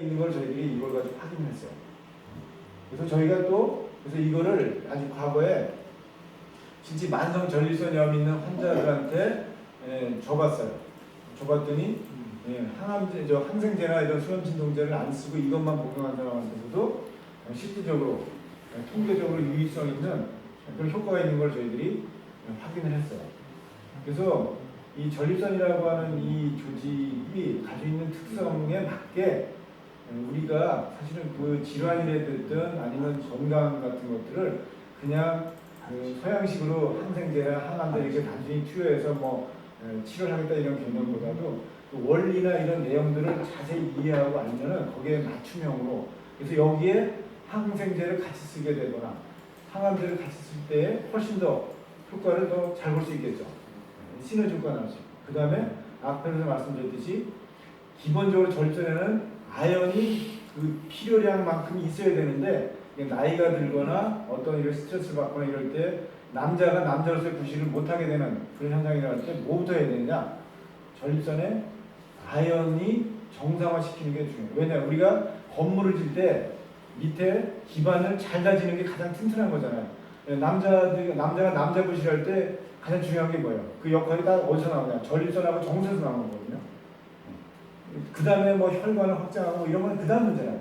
있는 걸 저희들이 이걸 가지고 확인했어요. 그래서 저희가 또 그래서 이거를 아직 과거에 진짜 만성 전립선염 있는 환자들한테 예, 줘봤어요. 줘봤더니 예, 항암제, 저 항생제나 이런 수면 진통제를 안 쓰고 이것만 복용한 사람한테서도 실질적으로 예, 통계적으로 유의성 있는 그런 효과가 있는 걸 저희들이 확인을 했어요. 그래서 이 전립선이라고 하는 이 조직이 가지고 있는 특성에 맞게 우리가 사실은 그 질환이라 됐든 아니면 건강 같은 것들을 그냥 그 서양식으로 항생제나 항암제 이렇게 단순히 투여해서 뭐 에, 치료를 하겠다 이런 개념보다도 그 원리나 이런 내용들을 자세히 이해하고 알면은 거기에 맞춤형으로 그래서 여기에 항생제를 같이 쓰게 되거나 항암제를 같이 쓸 때 훨씬 더 효과를 더 잘 볼 수 있겠죠. 시너지 효과가 나올 수 있고 그 다음에 앞에서 말씀드렸듯이 기본적으로 절전에는 아연이 그 필요량만큼 있어야 되는데 나이가 들거나 어떤 이런 스트레스를 받거나 이럴 때 남자가 남자로서의 구실을 못하게 되는 그런 현상이 나올 때 뭐부터 해야 되느냐 전립선에 아연이 정상화시키는 게 중요해요 왜냐 우리가 건물을 질 때 밑에 기반을 잘 다지는 게 가장 튼튼한 거잖아요 남자들 남자가 남자 구실할 때 가장 중요한 게 뭐예요? 그 역할이 다 어디서 나오냐? 전립선하고 정선에서 나오는 거거든요. 그 다음에 뭐 혈관을 확장하고 뭐 이런 건 그 다음 문제라요.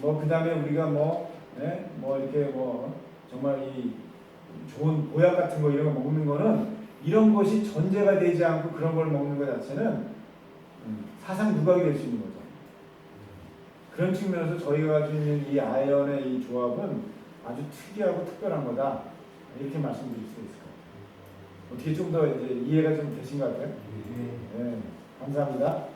뭐그 다음에 우리가 뭐, 예? 뭐 이렇게 뭐 정말 이 좋은 보약 같은 거 이런 거 먹는 거는 이런 것이 전제가 되지 않고 그런 걸 먹는 것 자체는 음, 사상 누각이 될 수 있는 거죠. 그런 측면에서 저희가 가지고 있는 이 아연의 이 조합은 아주 특이하고 특별한 거다. 이렇게 말씀드릴 수 있을 것 같아요. 어떻게 좀 더 이제 이해가 좀 되신 것 같아요? 네, 감사합니다. 감사합니다.